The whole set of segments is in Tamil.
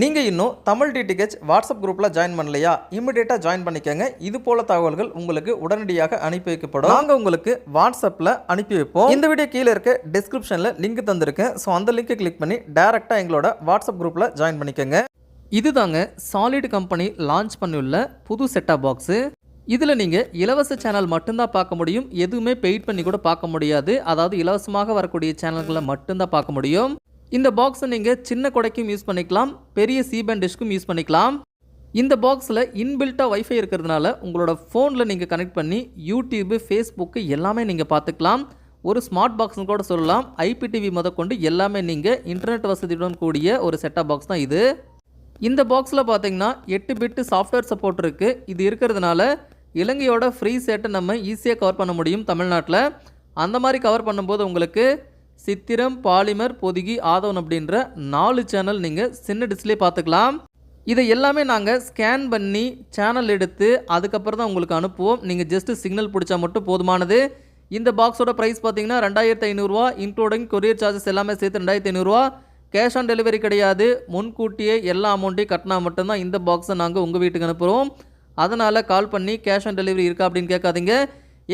நீங்கள் இன்னும் தமிழ் டிடிஹெச் வாட்ஸ்அப் குரூப்பில் ஜாயின் பண்ணலையா? இமிடியேட்டாக ஜாயின் பண்ணிக்கோங்க. இது போல தகவல்கள் உங்களுக்கு உடனடியாக அனுப்பி வைக்கப்படும். நாங்கள் உங்களுக்கு வாட்ஸ்அப்பில் அனுப்பி வைப்போம். இந்த வீடியோ கீழே இருக்க டிஸ்கிரிப்ஷனில் லிங்க் தந்திருக்கேன் ஸோ அந்த லிங்கை கிளிக் பண்ணி டேரெக்டாக எங்களோட வாட்ஸ்அப் குரூப்பில் ஜாயின் பண்ணிக்கோங்க. இதுதாங்க சாலிட் கம்பெனி லான்ச் பண்ணியுள்ள புது செட்டாப் பாக்ஸு இதில் நீங்கள் இலவச சேனல் மட்டும்தான் பார்க்க முடியும். எதுவுமே பெய்ட் பண்ணி கூட பார்க்க முடியாது. அதாவது இலவசமாக வரக்கூடிய சேனல்களை மட்டும்தான் பார்க்க முடியும். இந்த பாக்ஸை நீங்கள் சின்ன கொடைக்கும் யூஸ் பண்ணிக்கலாம் பெரிய சீபேண்ட் டிஷ்க்கும் யூஸ் பண்ணிக்கலாம். இந்த பாக்ஸில் இன்பில்ட்டாக வைஃபை இருக்கிறதுனால உங்களோட ஃபோனில் நீங்கள் கனெக்ட் பண்ணி யூடியூப்பு ஃபேஸ்புக்கு எல்லாமே நீங்கள் பார்த்துக்கலாம். ஒரு ஸ்மார்ட் பாக்ஸ்னு கூட சொல்லலாம். ஐபிடிவி முதற்கொண்டு எல்லாமே நீங்கள் இன்டர்நெட் வசதியுடன் கூடிய ஒரு செட்டப் பாக்ஸ் தான் இது. இந்த பாக்ஸில் பார்த்தீங்கன்னா எட்டு பிட்டு சாஃப்ட்வேர் சப்போர்ட் இருக்குது இது இருக்கிறதுனால இலங்கையோட ஃப்ரீ செட்டை நம்ம ஈஸியாக கவர் பண்ண முடியும் தமிழ்நாட்டில். அந்த மாதிரி கவர் பண்ணும்போது உங்களுக்கு சித்திரம் பாலிமர் பொதுகி ஆதவன் அப்படின்ற நாலு சேனல் நீங்கள் சின்ன டிஸ்ப்ளே பார்த்துக்கலாம். இதை எல்லாமே நாங்கள் ஸ்கேன் பண்ணி சேனல் எடுத்து அதுக்கப்புறம் தான் உங்களுக்கு அனுப்புவோம். நீங்கள் ஜஸ்ட்டு சிக்னல் பிடிச்சா மட்டும் போதுமானது. இந்த பாக்ஸோட ப்ரைஸ் பார்த்தீங்கன்னா ரெண்டாயிரத்து ஐநூறுரூவா இன்க்ளூடிங் கொரியர் சார்ஜஸ் எல்லாமே சேர்த்து ரெண்டாயிரத்தி ஐநூறுரூவா கேஷ் ஆன் டெலிவரி கிடையாது. முன்கூட்டியே எல்லா அமௌண்ட்டையும் கட்டினா மட்டும்தான் இந்த பாக்ஸை நாங்கள் உங்கள் வீட்டுக்கு அனுப்புகிறோம் அதனால் கால் பண்ணி கேஷ் ஆன் டெலிவரி இருக்கா அப்படின்னு கேட்காதீங்க.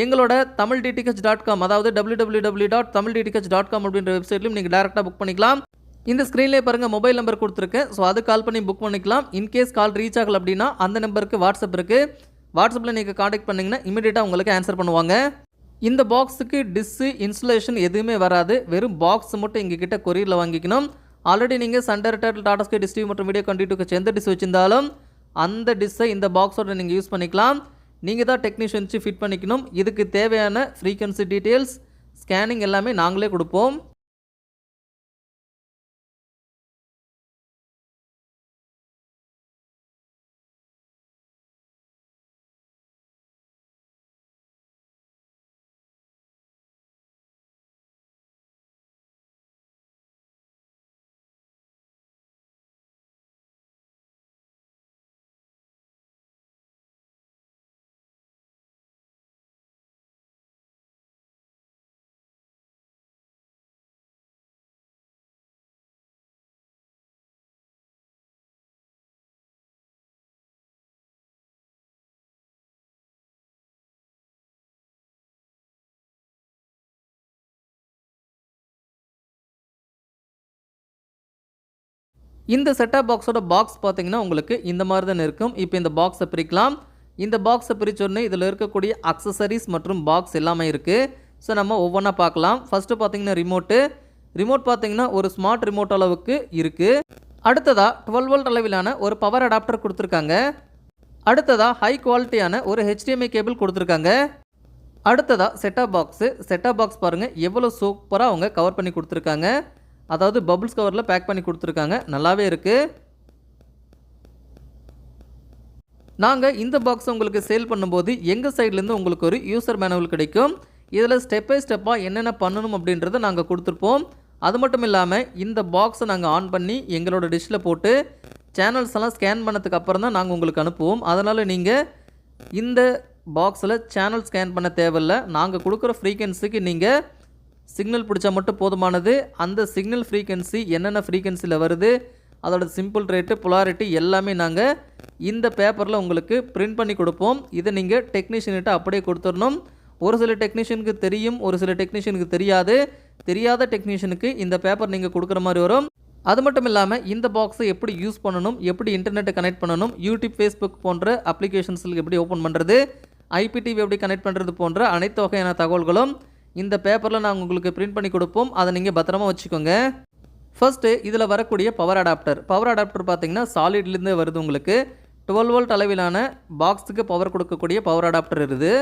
எங்களோட தமிழ் டிடிஹெச் டாட் காம் அதாவது W W W dot Tamil DTH dot com அப்படின்ற வெப்சைட்லையும் நீங்கள் டேரெக்டாக புக் பண்ணிக்கலாம். இந்த ஸ்க்ரீன்லேயே பாருங்கள் மொபைல் நம்பர் கொடுத்துருக்கேன் ஸோ அது கால் பண்ணி புக் பண்ணிக்கலாம். இன்கேஸ் கால் ரீச் ஆகல அப்படின்னா அந்த நம்பருக்கு வாட்ஸ்அப் இருக்குது வாட்ஸ்அப்பில் நீங்கள் காண்டாக்ட் பண்ணிங்கன்னா இமீடியட்டாக உங்களுக்கு ஆன்சர் பண்ணுவாங்க. இந்த பாக்ஸுக்கு டிஸ்ஸு இன்ஸ்டலேஷன் எதுவுமே வராது. வெறும் பாக்ஸ் மட்டும் எங்ககிட்ட கொரியரில் வாங்கிக்கணும். ஆல்ரெடி நீங்கள் சண்டர் டேட்டில் டாடா ஸ்கை டிஸ்டிவ் மற்றும் வீடியோ கண்டிட்டுக்கு எந்த டிஸ் வச்சிருந்தாலும் அந்த டிஸ்ஸை இந்த பாக்ஸோட நீங்கள் யூஸ் பண்ணிக்கலாம். நீங்கள் தான் டெக்னீஷியன் வச்சு ஃபிட் பண்ணிக்கணும். இதுக்கு தேவையான ஃப்ரீக்வன்சி டீட்டெயில்ஸ் ஸ்கேனிங் எல்லாமே நாங்களே கொடுப்போம். இந்த செட்டப் பாக்ஸோட பாக்ஸ் பார்த்தீங்கன்னா உங்களுக்கு இந்த மாதிரி தான் இருக்கும். இப்போ இந்த பாக்ஸை பிரிக்கலாம். இந்த பாக்ஸை பிரிச்சோடனே இதில் இருக்கக்கூடிய அக்சசரிஸ் மற்றும் பாக்ஸ் எல்லாமே இருக்குது ஸோ நம்ம ஒவ்வொன்றா பார்க்கலாம். ஃபஸ்ட்டு பார்த்தீங்கன்னா ரிமோட்டு ரிமோட் பார்த்தீங்கன்னா ஒரு ஸ்மார்ட் ரிமோட் அளவுக்கு இருக்குது அடுத்ததாக டுவெல் வோல்ட் அளவிலான ஒரு பவர் அடாப்டர் கொடுத்துருக்காங்க. அடுத்ததாக ஹை குவாலிட்டியான ஒரு ஹெச்டிஎம்ஐ கேபிள் கொடுத்துருக்காங்க. அடுத்ததாக செட்டப் பாக்ஸு செட்டப் பாக்ஸ் பாருங்கள் எவ்வளோ சூப்பராக அவங்க கவர் பண்ணி கொடுத்துருக்காங்க. அதாவது பபுள்ஸ் கவரில் பேக் பண்ணி கொடுத்துருக்காங்க. நல்லாவே இருக்குது நாங்கள் இந்த பாக்ஸ் உங்களுக்கு சேல் பண்ணும்போது எங்கள் சைட்லேருந்து உங்களுக்கு ஒரு யூசர் மேனுவல் கிடைக்கும். இதில் ஸ்டெப் பை ஸ்டெப்பாக என்னென்ன பண்ணணும் அப்படின்றத நாங்கள் கொடுத்துருப்போம். அது மட்டும் இல்லாமல் இந்த பாக்ஸை நாங்கள் ஆன் பண்ணி எங்களோட டிஷ்ஷில் போட்டு சேனல்ஸ் எல்லாம் ஸ்கேன் பண்ணதுக்கு அப்புறம் தான் நாங்கள் உங்களுக்கு அனுப்புவோம். அதனால் நீங்கள் இந்த பாக்ஸில் சேனல் ஸ்கேன் பண்ண தேவையில்ல. நாங்கள் கொடுக்குற ஃப்ரீக்வன்சிக்கு நீங்கள் சிக்னல் பிடிச்சா மட்டும் போதுமானது. அந்த சிக்னல் ஃப்ரீக்வன்சி என்னென்ன ஃப்ரீக்வன்சியில் வருது அதோட சிம்பிள் ரேட்டு புலாரிட்டி எல்லாமே நாங்கள் இந்த பேப்பரில் உங்களுக்கு பிரிண்ட் பண்ணி கொடுப்போம். இதை நீங்கள் டெக்னீஷியன்கிட்ட அப்படியே கொடுத்துடணும். ஒரு சில டெக்னீஷியனுக்கு தெரியும் ஒரு சில டெக்னீஷியனுக்கு தெரியாது. தெரியாத டெக்னீஷியனுக்கு இந்த பேப்பர் நீங்கள் கொடுக்குற மாதிரி வரும். அது மட்டும் இல்லாமல் இந்த பாக்ஸை எப்படி யூஸ் பண்ணணும் எப்படி இன்டர்நெட்டை கனெக்ட் பண்ணணும் யூடியூப் ஃபேஸ்புக் போன்ற அப்ளிகேஷன்ஸில் எப்படி ஓப்பன் பண்ணுறது ஐபிடிவி எப்படி கனெக்ட் பண்ணுறது போன்ற அனைத்து வகையான தகவல்களும் இந்த பேப்பரில் நாங்கள் உங்களுக்கு பிரிண்ட் பண்ணி கொடுப்போம். அதை நீங்கள் பத்திரமா வச்சுக்கோங்க. ஃபஸ்ட்டு இதில் வரக்கூடிய பவர் அடாப்டர் பவர் அடாப்டர் பார்த்தீங்கன்னா சாலிட்லேருந்து வருது உங்களுக்கு. டுவெல் வோல்ட் அளவிலான பாக்ஸுக்கு பவர் கொடுக்கக்கூடிய பவர் அடாப்டர் இருக்குது.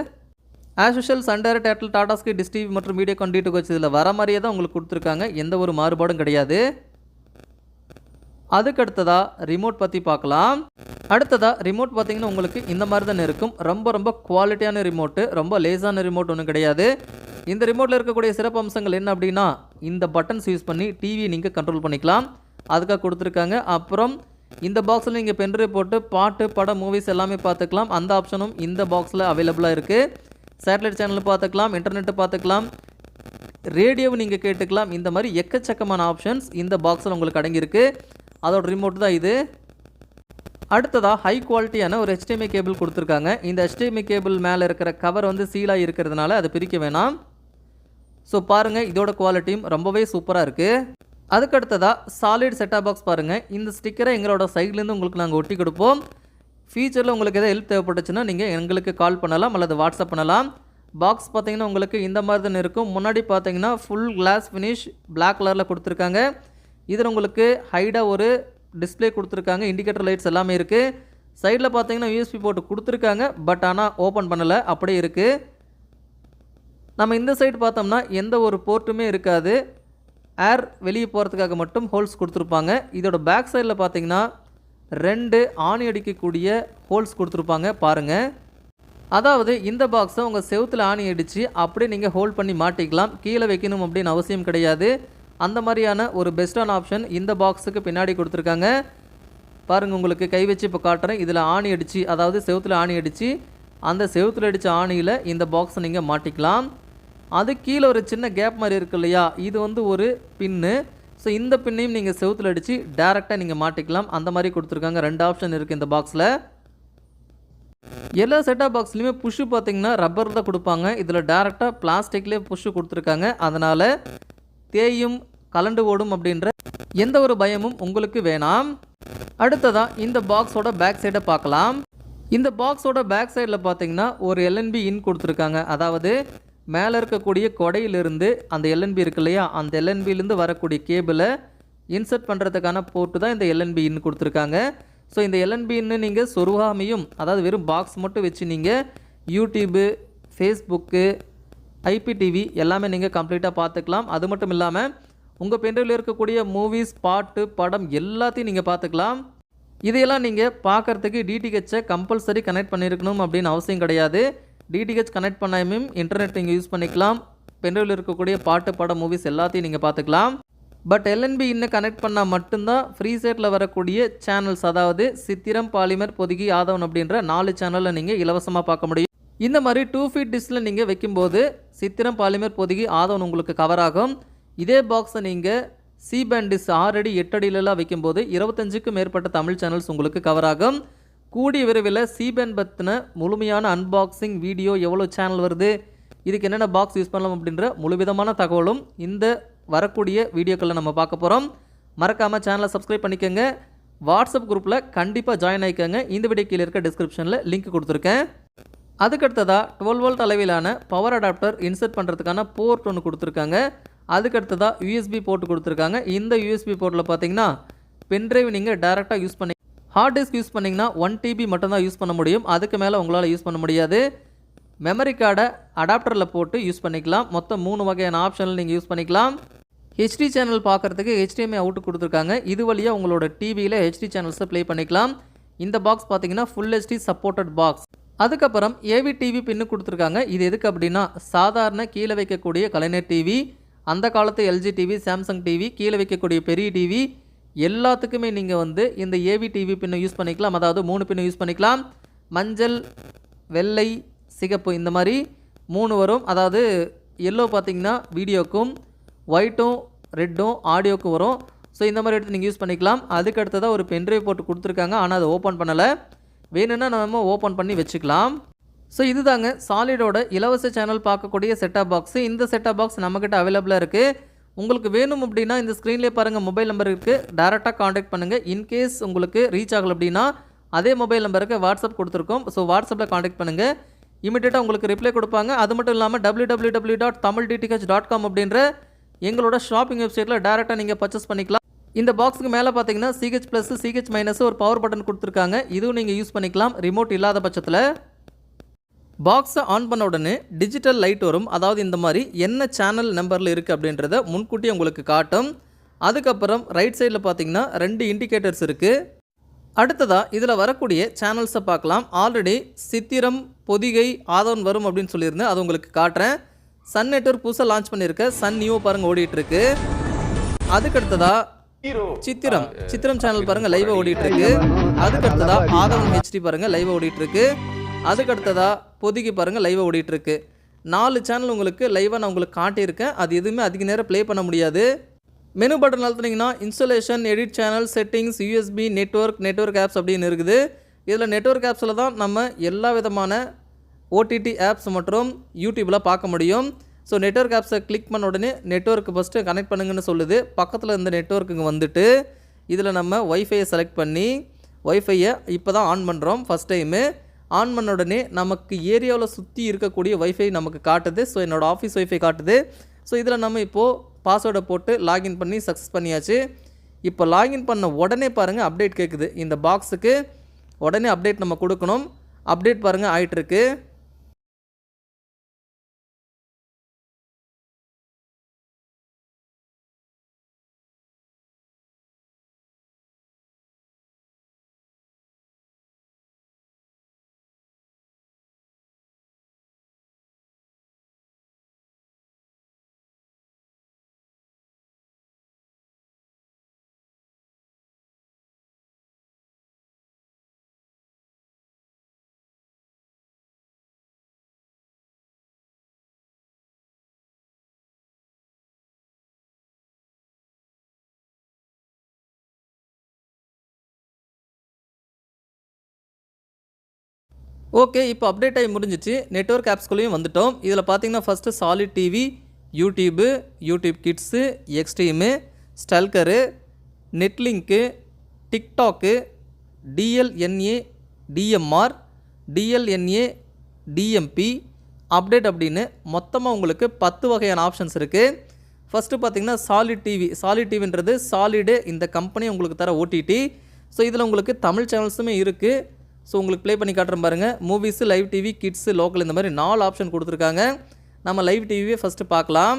ஆஸ் யூஷுவல் சண்டர் டேட்டில் டாடாஸ்கி டிஸ்டிவி மற்றும் வீடியோ கண்டிட்டு வச்சு இதில் வர மாதிரியே தான் உங்களுக்கு கொடுத்துருக்காங்க. எந்த ஒரு மாறுபாடும் கிடையாது. அதுக்கு அடுத்ததாக ரிமோட் பற்றி பார்க்கலாம். அடுத்ததாக ரிமோட் பார்த்திங்கன்னா உங்களுக்கு இந்த மாதிரி தானே இருக்கும். ரொம்ப ரொம்ப குவாலிட்டியான ரிமோட்டு ரொம்ப லேசான ரிமோட் ஒன்றும் கிடையாது. இந்த ரிமோட்டில் இருக்கக்கூடிய சிறப்பு அம்சங்கள் என்ன அப்படின்னா இந்த பட்டன்ஸ் யூஸ் பண்ணி டிவியை நீங்கள் கண்ட்ரோல் பண்ணிக்கலாம். அதுக்காக கொடுத்துருக்காங்க. அப்புறம் இந்த பாக்ஸில் நீங்கள் பென்ட்ரைவ் போட்டு பாட்டு படம் மூவிஸ் எல்லாமே பார்த்துக்கலாம். அந்த ஆப்ஷனும் இந்த பாக்ஸில் அவைலபிளாக இருக்குது சேட்டலைட் சேனல் பார்த்துக்கலாம் இன்டர்நெட்டு பார்த்துக்கலாம். ரேடியோவை நீங்கள் கேட்டுக்கலாம். இந்த மாதிரி எக்கச்சக்கமான ஆப்ஷன்ஸ் இந்த பாக்ஸில் உங்களுக்கு அடங்கியிருக்கு. அதோட ரிமோட் தான் இது. அடுத்ததாக ஹை குவாலிட்டியான ஒரு ஹெச்டிஎம்ஐ கேபிள் கொடுத்துருக்காங்க. இந்த ஹெச்டிஎம்ஐ கேபிள் மேலே இருக்கிற கவர் வந்து சீலாக இருக்கிறதுனால அதை பிரிக்க வேணாம். ஸோ பாருங்கள் இதோட குவாலிட்டியும் ரொம்பவே சூப்பராக இருக்குது அதுக்கு அடுத்ததாக சாலிட் செட்டாக பாக்ஸ் பாருங்கள் இந்த ஸ்டிக்கரை எங்களோட சைட்லேருந்து உங்களுக்கு நாங்கள் ஒட்டி கொடுப்போம். ஃபியூச்சரில் உங்களுக்கு எதாவது ஹெல்ப் தேவைப்பட்டுச்சுன்னா நீங்கள் எங்களுக்கு கால் பண்ணலாம் அல்லது வாட்ஸ்அப் பண்ணலாம். பாக்ஸ் பார்த்தீங்கன்னா உங்களுக்கு இந்த மாதிரி தானே இருக்கும். முன்னாடி பார்த்தீங்கன்னா ஃபுல் கிளாஸ் ஃபினிஷ் பிளாக் கலரில் கொடுத்துருக்காங்க. இதில் உங்களுக்கு ஹைடாக ஒரு டிஸ்ப்ளே கொடுத்துருக்காங்க. இண்டிகேட்டர் லைட்ஸ் எல்லாமே இருக்குது சைடில் பார்த்தீங்கன்னா யூஎஸ்பி போட்டு கொடுத்துருக்காங்க. பட் ஆனால் ஓப்பன் பண்ணலை. அப்படியே இருக்குது நம்ம இந்த சைடு பார்த்தோம்னா எந்த ஒரு போர்ட்டுமே இருக்காது. ஏர் வெளியே போகிறதுக்காக மட்டும் ஹோல்ஸ் கொடுத்துருப்பாங்க. இதோட பேக் சைடில் பார்த்தீங்கன்னா ரெண்டு ஆணி அடிக்கக்கூடிய ஹோல்ஸ் கொடுத்துருப்பாங்க. பாருங்கள் அதாவது இந்த பாக்ஸை உங்கள் செவுத்தில் ஆணி அடித்து அப்படியே நீங்கள் ஹோல்ட் பண்ணி மாட்டிக்கலாம். கீழே வைக்கணும் அப்படின்னு அவசியம் கிடையாது. அந்த மாதிரியான ஒரு பெஸ்ட்டான ஆப்ஷன் இந்த பாக்ஸுக்கு பின்னாடி கொடுத்துருக்காங்க. பாருங்கள் உங்களுக்கு கை வச்சு இப்போ காட்டுறேன். இதில் ஆணி அடித்து அதாவது செவுத்தில் ஆணி அடித்து அந்த செவுத்தில் அடித்த ஆணியில் இந்த பாக்ஸை நீங்கள் மாட்டிக்கலாம். அது கீழே ஒரு சின்ன கேப் மாதிரி இருக்கு இல்லையா? இது வந்து ஒரு பின்னு ஸோ இந்த பின்னையும் நீங்கள் செவுத்தில் அடித்து டேரெக்டாக நீங்கள் மாட்டிக்கலாம். அந்த மாதிரி கொடுத்துருக்காங்க. ரெண்டு ஆப்ஷன் இருக்குது இந்த பாக்ஸில் எல்லா செட்டாக பாக்ஸ்லையுமே புஷ்ஷு பார்த்தீங்கன்னா ரப்பர் தான் கொடுப்பாங்க. இதில் டேரெக்டாக பிளாஸ்டிக்லேயே புஷ்ஷு கொடுத்துருக்காங்க. அதனால் தேயும் கலண்டு ஓடும் அப்படின்ற எந்த ஒரு பயமும் உங்களுக்கு வேணாம். அடுத்ததாக இந்த பாக்ஸோட பேக் சைடை பார்க்கலாம். இந்த பாக்ஸோட பேக் சைடில் பார்த்தீங்கன்னா ஒரு எல்என்பி இன் கொடுத்துருக்காங்க. அதாவது மேலே இருக்கக்கூடிய கொடையிலிருந்து அந்த எல்என்பி இருக்கு இல்லையா? அந்த எல்என்பிலேருந்து வரக்கூடிய கேபிளை இன்சர்ட் பண்ணுறதுக்கான போர்ட்டு தான் இந்த எல்என்பி இன் கொடுத்துருக்காங்க. ஸோ இந்த எல்என்பின்னு நீங்கள் சொருகாமையும் அதாவது வெறும் பாக்ஸ் மட்டும் வச்சு நீங்கள் யூடியூபு ஃபேஸ்புக்கு ஐபிடிவி எல்லாமே நீங்கள் கம்ப்ளீட்டாக பார்த்துக்கலாம். அது மட்டும் இல்லாமல் உங்கள் பென்ட்ரைவில் இருக்கக்கூடிய மூவிஸ் பாட்டு படம் எல்லாத்தையும் நீங்கள் பார்த்துக்கலாம். இதையெல்லாம் நீங்கள் பார்க்குறதுக்கு டிடிஹெச்சை கம்பல்சரி கனெக்ட் பண்ணியிருக்கணும் அப்படின்னு அவசியம் கிடையாது. டிடிஹெச் கனெக்ட் பண்ணாமையும் இன்டர்நெட் நீங்கள் யூஸ் பண்ணிக்கலாம். பென்ட்ரைவில் இருக்கக்கூடிய பாட்டு படம் மூவிஸ் எல்லாத்தையும் நீங்கள் பார்த்துக்கலாம். பட் எல்என்பி இன்னும் கனெக்ட் பண்ணால் மட்டும்தான் ஃப்ரீ செட்டில் வரக்கூடிய சேனல்ஸ் அதாவது சித்திரம் பாலிமர் பொதுகி ஆதவன் அப்படின்ற நாலு சேனலில் நீங்கள் இலவசமாக பார்க்க முடியும். இந்த மாதிரி டூ ஃபீட் டிஷ்ஷில் நீங்கள் வைக்கும்போது சித்திரம் பாலிமர் பொதுகி ஆதவன் உங்களுக்கு கவர் ஆகும். இதே பாக்ஸை நீங்கள் சி பேண்ட் டிஷ் ஆறடி எட்டடியிலலாம் வைக்கும்போது இருபத்தஞ்சுக்கும் மேற்பட்ட தமிழ் சேனல்ஸ் உங்களுக்கு கவர் ஆகும். கூடிய விரைவில் சி பேண்ட் பற்றின முழுமையான அன்பாக்சிங் வீடியோ எவ்வளோ சேனல் வருது இதுக்கு என்னென்ன பாக்ஸ் யூஸ் பண்ணலாம் அப்படின்ற முழுவிதமான தகவலும் இந்த வரக்கூடிய வீடியோக்களில் நம்ம பார்க்க போகிறோம் மறக்காமல் சேனலை சப்ஸ்கிரைப் பண்ணிக்கோங்க. வாட்ஸ்அப் குரூப்பில் கண்டிப்பாக ஜாயின் ஆகிக்கோங்க இந்த வீடியோ கீழே இருக்க டிஸ்கிரிப்ஷனில் லிங்க் கொடுத்துருக்கேன். அதுக்கடுத்ததாக டுவெல் வோல்ட் அளவிலான பவர் அடாப்டர் இன்சர்ட் பண்ணுறதுக்கான போர்ட் ஒன்று கொடுத்துருக்காங்க. அதுக்கடுத்ததாக யூஎஸ்பி போர்ட் கொடுத்துருக்காங்க. இந்த யூஎஸ்பி போர்ட்டில் பார்த்தீங்கன்னா பென்ட்ரைவ் நீங்கள் டேரெக்டாக யூஸ் பண்ணி ஹார்ட் டிஸ்க் யூஸ் பண்ணிங்கன்னா ஒன் டிபி மட்டும்தான் யூஸ் பண்ண முடியும். அதுக்கு மேலே உங்களால் யூஸ் பண்ண முடியாது. மெமரி கார்டை அடாப்டரில் போட்டு யூஸ் பண்ணிக்கலாம். மொத்தம் மூணு வகையான ஆப்ஷனில் நீங்கள் யூஸ் பண்ணிக்கலாம். ஹெச்டி சேனல் பார்க்குறதுக்கு ஹெச்டிஎம்ஐ அவுட் கொடுத்துருக்காங்க. இது வழியாக உங்களோட டிவியில் ஹெச்டி சேனல்ஸை ப்ளே பண்ணிக்கலாம். இந்த பாக்ஸ் பார்த்தீங்கன்னா ஃபுல் ஹெச்டி சப்போர்ட்டட் பாக்ஸ் அதுக்கப்புறம் ஏவி டிவி பின்னு கொடுத்துருக்காங்க. இது எதுக்கு அப்படின்னா சாதாரண கீழே வைக்கக்கூடிய கலைஞர் டிவி அந்த காலத்து எல்ஜி டிவி சாம்சங் டிவி கீழே வைக்கக்கூடிய பெரிய டிவி எல்லாத்துக்குமே நீங்கள் வந்து இந்த ஏவி டிவி பின்னை யூஸ் பண்ணிக்கலாம். அதாவது மூணு பின்னை யூஸ் பண்ணிக்கலாம். மஞ்சள் வெள்ளை சிகப்பு இந்த மாதிரி மூணு வரும். அதாவது எல்லோ பார்த்தீங்கன்னா வீடியோக்கும் ஒயிட்டும் ரெட்டும் ஆடியோக்கும் வரும். ஸோ இந்த மாதிரி எடுத்து நீங்கள் யூஸ் பண்ணிக்கலாம். அதுக்கு அடுத்ததாக ஒரு பென்ட்ரைவ் போட்டு கொடுத்துருக்காங்க. ஆனால் அதை ஓப்பன் பண்ணலை. வேணும்னா நம்ம ஓப்பன் பண்ணி வச்சுக்கலாம். ஸோ இதுதாங்க சாலிடோட இலவச சேனல் பார்க்கக்கூடிய செட்டாப் பாக்ஸு இந்த செட்டாப் பாக்ஸ் நம்மக்கிட்ட அவைலபிளாக இருக்குது உங்களுக்கு வேணும் அப்படின்னா இந்த ஸ்க்ரீன்லேயே பாருங்கள் மொபைல் நம்பர் இருக்குது டேரெக்டாக காண்டாக்ட் பண்ணுங்கள் இன்கேஸ் உங்களுக்கு ரீச் ஆகலை அப்படின்னா அதே மொபைல் நம்பருக்கு வாட்ஸ்அப் கொடுத்துருக்கோம். ஸோ வாட்ஸ்அப்பில் காண்டாக்ட் பண்ணுங்கள் இமிடியேட்டாக உங்களுக்கு ரிப்ளை கொடுப்பாங்க. அது மட்டும் இல்லாமல் W dot Tamil DTH dot com அப்படின்ற எங்களோட ஷாப்பிங் வெப்சைட்டில் டேரெக்டாக நீங்கள் பர்ச்சேஸ் பண்ணிக்கலாம். இந்த பாக்ஸுக்கு மேலே பார்த்தீங்கன்னா சிஹெச் ப்ளஸ் சிஹெச் மைனஸ் ஒரு பவர் பட்டன் கொடுத்துருக்காங்க. இதுவும் நீங்கள் யூஸ் பண்ணிக்கலாம். ரிமோட் இல்லாத பட்சத்தில். பாக்ஸை ஆன் பண்ண உடனே டிஜிட்டல் லைட் வரும். அதாவது இந்த மாதிரி என்ன சேனல் நம்பரில் இருக்குது அப்படின்றத முன்கூட்டியே உங்களுக்கு காட்டும். அதுக்கப்புறம் ரைட் சைடில் பார்த்தீங்கன்னா ரெண்டு இண்டிகேட்டர்ஸ் இருக்குது அடுத்ததாக இதில் வரக்கூடிய சேனல்ஸை பார்க்கலாம். ஆல்ரெடி சித்திரம் பொதிகை ஆதவன் வரும் அப்படின்னு சொல்லியிருந்தேன் அது உங்களுக்கு காட்டுறேன். சன் நெட்வொர்க் புதுசாக லான்ச் பண்ணியிருக்க. சன் நியூ பாருங்க ஓடிட்டு இருக்கு அதுக்கடுத்ததா சித்திரம். சித்திரம் சேனல் பாருங்க லைவ் ஓடிட்டு இருக்கு அதுக்கடுத்ததா ஆதவன் ஹெச்டி பாருங்க லைவ் ஓடிட்டு அதுக்கடுத்ததாக பொதுக்கி பாருங்கள் லைவாக ஓடிட்டுருக்கு. நாலு சேனல் உங்களுக்கு லைவாக நான் உங்களுக்கு காட்டியிருக்கேன். அது எதுவுமே அதிக நேரம் ப்ளே பண்ண முடியாது. Menu button அழுத்துனீங்கன்னா installation edit channel settings USB network network apps அப்படின்னு இருக்குது. இதில் நெட்வொர்க் ஆப்ஸில் தான் நம்ம எல்லா விதமான ஓடிடி ஆப்ஸ் மற்றும் யூடியூப்பில் பார்க்க முடியும். ஸோ நெட்வொர்க் ஆப்ஸை கிளிக் பண்ண உடனே நெட்ஒர்க்கு ஃபஸ்ட்டு கனெக்ட் பண்ணுங்கன்னு சொல்லுது. பக்கத்தில் இருந்த நெட்வொர்க்குங்க வந்துட்டு இதில் நம்ம ஒய்ஃபையை செலக்ட் பண்ணி ஒய்ஃபையை இப்போ தான் ஆன் பண்ணுறோம் ஃபஸ்ட் டைமு ஆன் பண்ண உடனே நமக்கு ஏரியாவில் சுற்றி இருக்கக்கூடிய ஒய்ஃபை நமக்கு காட்டுது. ஸோ என்னோடய ஆஃபீஸ் ஒய்ஃபை காட்டுது. ஸோ இதில் நம்ம இப்போது பாஸ்வேர்டை போட்டு லாகின் பண்ணி சக்ஸஸ் பண்ணியாச்சு. இப்போ லாகின் பண்ண உடனே பாருங்கள் அப்டேட் கேட்குது இந்த பாக்ஸுக்கு உடனே அப்டேட் நம்ம கொடுக்கணும். அப்டேட் பாருங்கள் ஆகிட்டுருக்கு ஓகே இப்போ அப்டேட் ஆகி முடிஞ்சிச்சு. நெட்ஒர்க் ஆப்ஸ்குள்ளேயும் வந்துட்டோம். இதில் பார்த்தீங்கன்னா first Solid TV YouTube YouTube kids extreme stalker netlink TikTok DLNA DMR DLNA DMP update அப்படின்னு மொத்தமாக உங்களுக்கு பத்து வகையான ஆப்ஷன்ஸ் இருக்குது ஃபஸ்ட்டு பார்த்தீங்கன்னா சாலிட் டிவி சாலிட் டிவின்றது சாலிடு இந்த கம்பெனி உங்களுக்கு தர ஓடிடி ஸோ இதில் உங்களுக்கு தமிழ் சேனல்ஸுமே இருக்குது ஸோ உங்களுக்கு ப்ளே பண்ணி காட்டுறேன் பாருங்கள் movies live TV kids local இந்த மாதிரி நாலு ஆப்ஷன் கொடுத்துருக்காங்க. நம்ம லைவ் டிவியை ஃபஸ்ட்டு பார்க்கலாம்.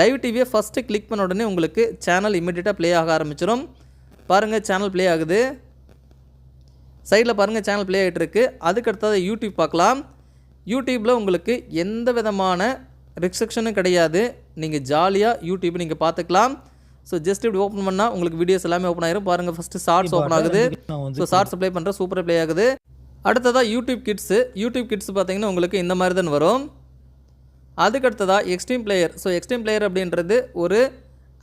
லைவ் டிவியை ஃபஸ்ட்டு கிளிக் பண்ண உடனே உங்களுக்கு சேனல் இமீடியட்டாக ப்ளே ஆக ஆரம்பிச்சிடும் பாருங்கள் சேனல் ப்ளே ஆகுது. சைடில் பாருங்கள் சேனல் ப்ளே ஆகிட்டு இருக்கு. அதுக்கு அடுத்தது யூடியூப் பார்க்கலாம். யூடியூப்பில் உங்களுக்கு எந்த விதமான ரெஸ்ட்ரிக்ஷனும் கிடையாது. நீங்கள் ஜாலியாக யூடியூப் நீங்கள் பார்த்துக்கலாம். ஸோ ஜஸ்ட் இப்படி ஓப்பன் பண்ணால் உங்களுக்கு வீடியோஸ் எல்லாமே ஓப்பன் ஆயிரும். பாருங்கள் ஃபஸ்ட்டு ஷார்ட்ஸ் ஓப்பன் ஆகுது. ஸோ ஷார்ட்ஸ் ப்ளே பண்ணுற சூப்பராக ப்ளே ஆகுது. அடுத்ததாக யூடியூப் கிட்ஸு யூடியூப் கிட்ஸ் பார்த்தீங்கன்னா உங்களுக்கு இந்த மாதிரி தான் வரும். அதுக்கு அடுத்ததாக extreme player so extreme player அப்படின்றது ஒரு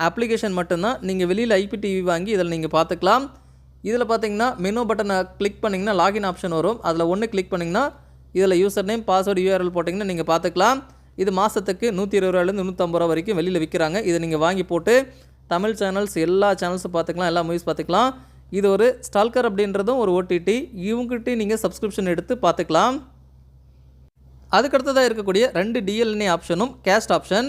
அப்ளிகேஷன் மட்டும்தான். நீங்கள் வெளியில் ஐபிடிவி வாங்கி இதில் நீங்கள் பார்த்துக்கலாம். இதில் பார்த்தீங்கன்னா மெனு பட்டனை கிளிக் பண்ணிங்கன்னா லாகின் ஆப்ஷன் வரும். அதில் ஒன்று கிளிக் பண்ணிங்கன்னா இதில் யூசர் நேம் பாஸ்வேர்டு யூஆர்எல் போட்டிங்கன்னா நீங்கள் பார்த்துக்கலாம். இது மாதத்துக்கு நூற்றி இருபது ரூபாயிலேருந்து நூற்றம்பது ரூபா வரைக்கும் வெளியில் விற்கிறாங்க. இதை நீங்கள் வாங்கி போட்டு தமிழ் சேனல்ஸ் எல்லா சேனல்ஸும் பார்த்துக்கலாம் எல்லா மூவிஸ் பார்த்துக்கலாம். இது ஒரு ஸ்டால்கர் அப்படின்றதும் ஒரு ஓடிடி இவங்ககிட்ட நீங்கள் சப்ஸ்கிரிப்ஷன் எடுத்து பார்த்துக்கலாம். அதுக்கடுத்ததாக இருக்கக்கூடிய ரெண்டு டிஎல்என்ஏ ஆப்ஷனும் கேஸ்ட் ஆப்ஷன்